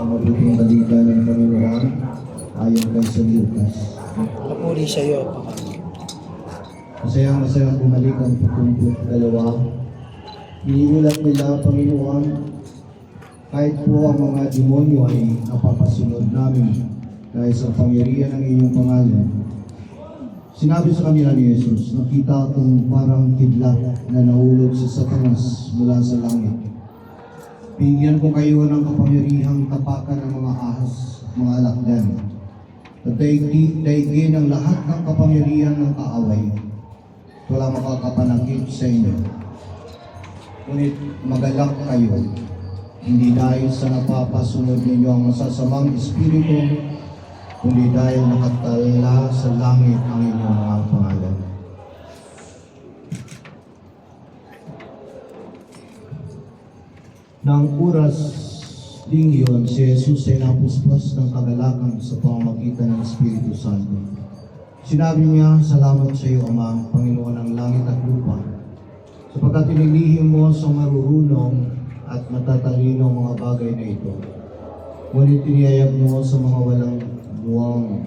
ang mabuting balita ng Panginoon ayon kay San Lucas. Papuri sa iyo, Panginoon. Masayang masayang bumalik ang pagkumput dalawa. Iniulat nila, Panginoon, kahit po ang mga demonyo ay napapasunod namin dahil sa pangyarihan ng iyong pangalan. Sinabi sa kanila ni Jesus, nakita kong parang kidlat na nahulog sa satanas mula sa langit. Bigyan ko kayo ng kapangyarihang tapakan ng mga ahas, mga alakdan. At daigdi, daigin ang lahat ng kapangyarihan ng kaaway. Wala makakapanakit sa inyo. Ngunit magalak kayo, hindi dahil sa napapasunod ninyo ang masasamang espiritu, kundi dahil nakatala sa langit ang inyong mga pangalan. Nang oras ding yun, si Jesus ay napuspos ng kagalakan sa pamamagitan ng Espiritu Santo. Sinabi niya, Salamat sa iyo, Ama, Panginoon ng langit at lupa, sapagkat inilihim mo sa marurunong at matatalino ang mga bagay na ito. Ngunit iniyayag mo sa mga walang buwang.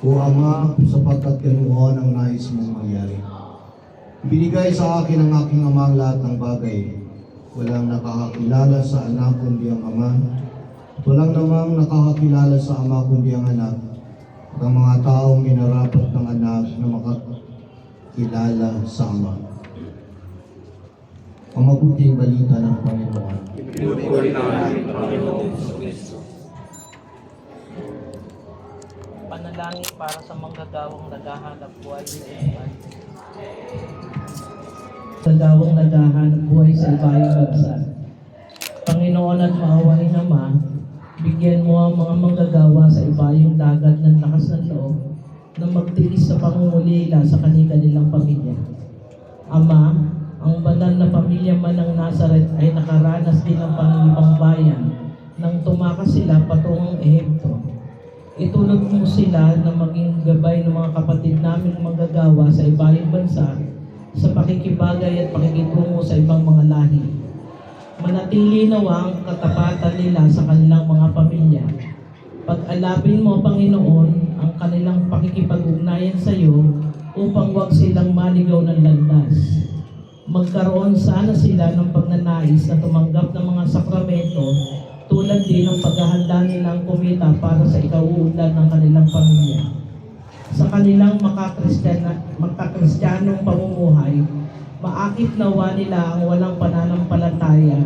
O Ama, sapagkat ganuon ang nais mong mangyari. Binigay sa akin ng aking ama ang lahat ng bagay. Walang nakakakilala sa anak kundi ang ama. Walang namang nakakakilala sa ama kundi ang anak. At ang mga taong minarapat ng anak na makakilala sa ama. Ang mabuting balita ng Panginoon. Panalangin para sa manggagawang naghahanap buhay sa ibayan. Manggagawang naghahanap buhay sa ibayang bansa. Panginoon at maawain Ama, bigyan mo ang mga manggagawa sa ibayong dagat ng lakas ng loob na magtiis sa pangungulila sa kanilang pamilya. Ama, ang banal na pamilya man ng Nazareth ay nakaranas din ng pangibang bayan nang tumakas sila patungong Ehipto. Itulog mo sila na maging gabay ng mga kapatid naming manggagawa sa ibayong bansa sa pakikibagay at pakikitungo sa ibang mga lahi. Manatili nawa ang katapatan nila sa kanilang mga pamilya. Pag-alapin mo, Panginoon, ang kanilang pakikipag-ugnayan sa iyo upang wag silang maligaw ng landas. Magkaroon sana sila ng pagnanais na tumanggap ng mga sakramento tulad din ng paghahanda nilang kumita para sa ikauunlad ng kanilang pamilya. Sa kanilang makakristiyana, makakristiyanong pamumuhay, maakit nawa nila ang walang pananampalataya,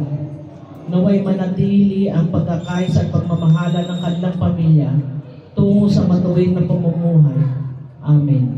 naway manatili ang pagkakais at pagmamahala ng kanilang pamilya tungo sa matuwid na pamumuhay. Amen.